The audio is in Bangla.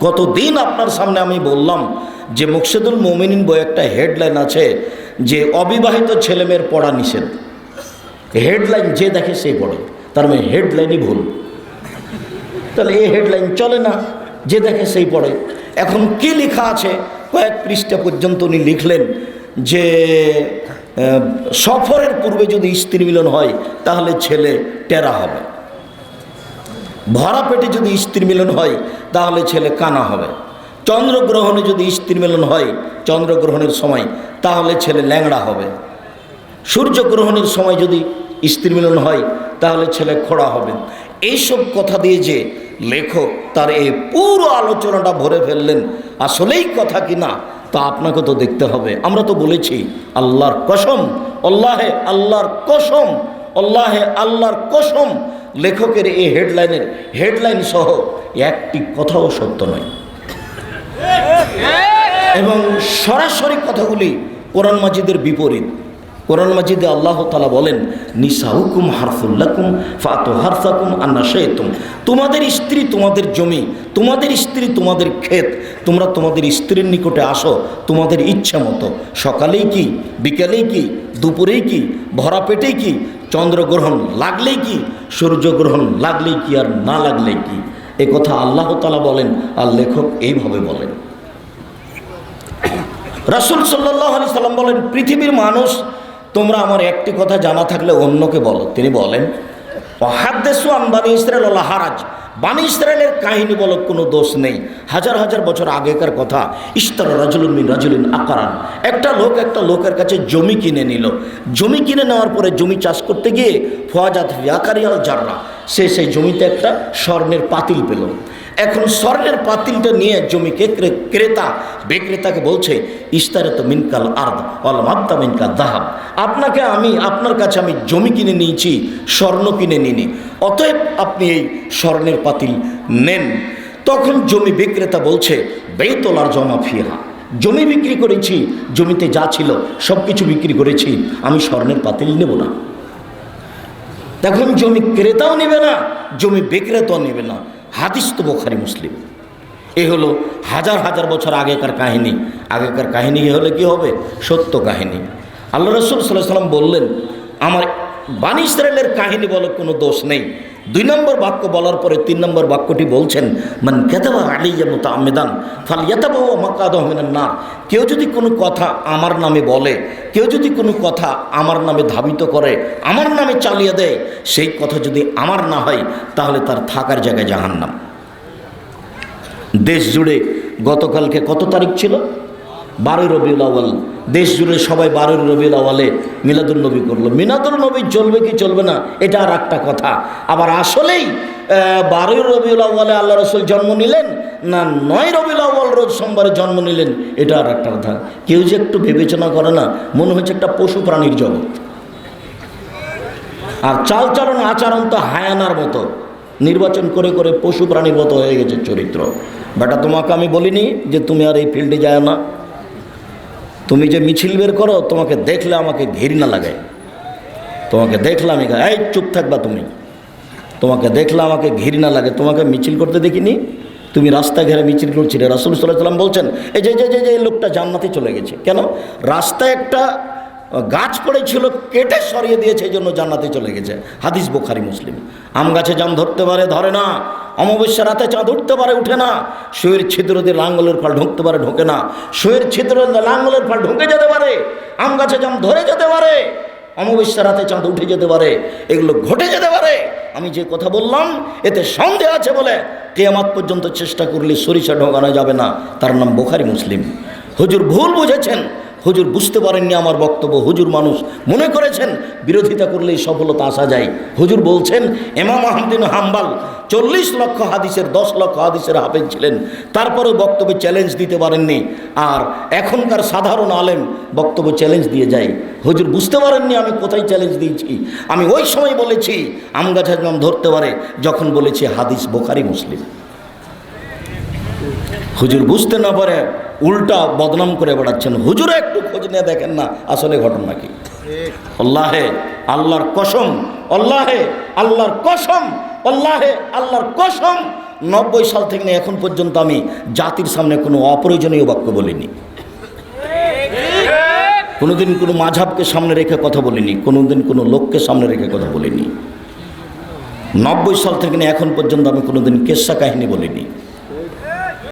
কতদিন আপনার সামনে আমি বললাম যে মুকসেদুল মোমিনিন বই একটা হেডলাইন আছে যে অবিবাহিত ছেলেমেয়ের পড়া নিষেধ। হেডলাইন যে দেখে সেই পড়ে। তার মানে হেডলাইনই ভুল। তাহলে এই হেডলাইন চলে না, যে দেখে সেই পড়ে। এখন কি লেখা আছে? কয়েক পৃষ্ঠা পর্যন্ত উনি লিখলেন যে সফরের পূর্বে যদি স্ত্রী মিলন হয়, তাহলে ছেলে টেরা হবে। ভরা পেটে যদি স্ত্রী মিলন হয়, তাহলে ছেলে কানা হবে। চন্দ্রগ্রহণে যদি স্ত্রী মিলন হয়, চন্দ্রগ্রহণের সময়, তাহলে ছেলে ল্যাংড়া হবে। সূর্যগ্রহণের সময় যদি স্ত্রী মিলন হয়, তাহলে ছেলে খোড়া হবে। এইসব কথা দিয়ে যে লেখক তার এই পুরো আলোচনাটা ভরে ফেললেন, আসলেই কথা কি না, তা আপনাকে তো দেখতে হবে। আমরা তো বলেছি, আল্লাহর কসম আল্লাহে আল্লাহর কসম আল্লাহে আল্লাহর কসম লেখকের এই হেডলাইনের, হেডলাইন সহ একটি কথাও সত্য নয়। এবং সরাসরি কথাগুলি কোরআন মাজিদের বিপরীত। কোরআন মাজিদে আল্লাহ তালা বলেন, নিসাউকুম হারফুল্লাকুম ফাতো হারফাকুম আন্না শেতুম তোমাদের স্ত্রী তোমাদের জমি, তোমাদের স্ত্রী তোমাদের ক্ষেত, তোমরা তোমাদের স্ত্রীর নিকটে আসো, তোমাদের ইচ্ছা মতো সকালেই কি, বিকেলেই কি, দুপুরেই কি, ভরা পেটেই কি চন্দ্রগ্রহণ লাগলেই কি, সূর্যগ্রহণ লাগলেই কি আর না লাগলেই কি? এ কথা আল্লাহ তালা বলেন আর লেখক এইভাবে বলেন। রাসুল সাল্লাহ আলি সাল্লাম বলেন, পৃথিবীর মানুষ, তোমরা আমার একটি কথা জানা থাকলে অন্যকে বলো। তিনি বলেন হাদ্দেসু দেশ ইসরায়েল হারাজ। বানি ইসরায়েলের কাহিনী বলো কোনো দোষ নেই। হাজার হাজার বছর আগেকার কথা। ইস্তার রাজুলুন মিন রাজুলিন আকারান। একটা লোক একটা লোকের কাছে জমি কিনে নিল। জমি কিনে নেওয়ার পরে জমি চাষ করতে গিয়ে ফোয়াজাত আকারিয়াল জাররা। সে সেই জমিতে একটা স্বর্ণের পাতিল পেল। এখন স্বর্ণের পাতিলটা নিয়ে জমিকে ক্রে- ক্রেতা, বিক্রেতাকে বলছে ইস্তারে তো মিনকাল আর্দ অল মাত্তা মিনকাল দাহাব। আপনাকে আমি আপনার কাছে আমি জমি কিনে নিয়েছি, স্বর্ণ কিনে নিনি অতএব আপনি এই স্বর্ণের পাতিল নেন। তখন জমি বিক্রেতা বলছে বেতলার জমা ফিহা জমি বিক্রি করেছি, জমিতে যা ছিল সব কিছু বিক্রি করেছি, আমি স্বর্ণের পাতিল নেব না। তখন জমি ক্রেতাও নেবে না, জমি বিক্রেতাও নেবে না। হাদিস তো বোখারি, মুসলিম। এ হলো হাজার হাজার বছর আগেকার কাহিনী। আগেকার কাহিনী হলে কি হবে? সত্য কাহিনী। আল্লাহ রসুল সাল্লাহ সাল্লাম বললেন আমার বানি ইসরায়েলের কাহিনী বলে কোনো দোষ নেই। দুই নম্বর বাক্য বলার পরে তিন নম্বর বাক্যটি বলছেন, মান কেতাবা আলিয়া মতো আমেদান ফাল ইয়াতাবা মাকাদ না কেউ যদি কোনো কথা আমার নামে বলে, কেউ যদি কোনো কথা আমার নামে ধাবিত করে, আমার নামে চালিয়ে দেয়, সেই কথা যদি আমার না হয়, তাহলে তার থাকার জায়গায় জাহান্নাম। দেশ জুড়ে গতকালকে কত তারিখ ছিল? বারোই রবিউল আওয়াল দেশ জুড়ে সবাই বারোই রবিউল আওয়ালে মিলাদুল নবী করল। মিলাদুল নবী চলবে কি চলবে না, এটা আর একটা কথা। আবার আসলেই বারোই রবিউল আওয়ালে আল্লাহ রসুল জন্ম নিলেন না নয় রবিউল আওয়াল রোজ সোমবারে জন্ম নিলেন, এটা আর একটা কথা। কেউ যে একটু বিবেচনা করে না, মনে হচ্ছে একটা পশু প্রাণীর জগৎ। আর চালচরণ আচরণ তো হায়ানার মতো। নির্বাচন করে করে পশু প্রাণীর মতো হয়ে গেছে চরিত্র। বেটা, তোমাকে আমি বলিনি যে তুমি আর এই ফিল্ডে যায় না? তুমি যে মিছিল বের করো, তোমাকে দেখলে আমাকে ঘৃণা লাগে। তোমাকে দেখলে আমি এই চুপ থাকবা তুমি। তোমাকে দেখলে আমাকে ঘৃণা লাগে। তোমাকে মিছিল করতে দেখিনি। তুমি রাস্তা ঘেরে মিছিল করছিলে। রাসুল সাল্লাম বলছেন, এই যে যে যে যে লোকটা জান্নাতে চলে গেছে। কেন? রাস্তায় একটা গাছ পড়েছিল, কেটে সরিয়ে দিয়েছে, এই জন্য জান্নাতে চলে গেছে। হাদিস বোখারি, মুসলিম। আম গাছে জাম ধরতে পারে, ধরে না। অমাবস্যা রাতে চাঁদ উঠতে পারে, উঠে না। শুয়ের ছিদ্র দিয়ে লাঙ্গলের ফল ঢুকতে পারে, ঢোকে না। শুয়ের ছিদ্র দিয়ে লাঙ্গলের ফল ঢুকে যেতে পারে। আম গাছে জাম ধরে যেতে পারে। অমাবস্যা রাতে চাঁদ উঠে যেতে পারে। এগুলো ঘটে যেতে পারে। আমি যে কথা বললাম, এতে সন্দেহ আছে বলে কেয়ামাত পর্যন্ত চেষ্টা করলে সরিষা ঢোকানো যাবে না। তার নাম বোখারি মুসলিম। হুজুর ভুল বুঝেছেন। হুজুর বুঝতে পারেননি আমার বক্তব্য। হুজুর মানুষ মনে করেছেন, বিরোধিতা করলেই সফলতা আসা যায়। হুজুর বলছেন, এমাম আহমদিন হাম্বাল চল্লিশ লক্ষ হাদিসের, দশ লক্ষ হাদিসের হাফেজ ছিলেন। তারপরেও বক্তব্যে চ্যালেঞ্জ দিতে পারেননি। আর এখনকার সাধারণ আলেম বক্তব্য চ্যালেঞ্জ দিয়ে যায়। হুজুর বুঝতে পারেননি আমি কোথায় চ্যালেঞ্জ দিয়েছি। আমি ওই সময় বলেছি, আম গাছের নাম ধরতে পারে, যখন বলেছি হাদিস বোখারি মুসলিম। হুজুর বুঝতে না পারে উল্টা বদনাম করে বেড়াচ্ছেন। হুজুরে একটু খোঁজ নিয়ে দেখেন না, আসলে ঘটনা কি? আল্লাহে, আল্লাহর কসম, আল্লাহে, আল্লাহর কসম, আল্লাহে, আল্লাহর কসম। নব্বই সাল থেকে নিয়ে এখন পর্যন্ত আমি জাতির সামনে কোনো অপ্রয়োজনীয় বাক্য বলিনি। কোনোদিন কোনো মাঝাবকে সামনে রেখে কথা বলিনি, কোনোদিন কোনো লোককে সামনে রেখে কথা বলিনি। নব্বই সাল থেকে এখন পর্যন্ত আমি কোনোদিন কেসা কাহিনী বলিনি।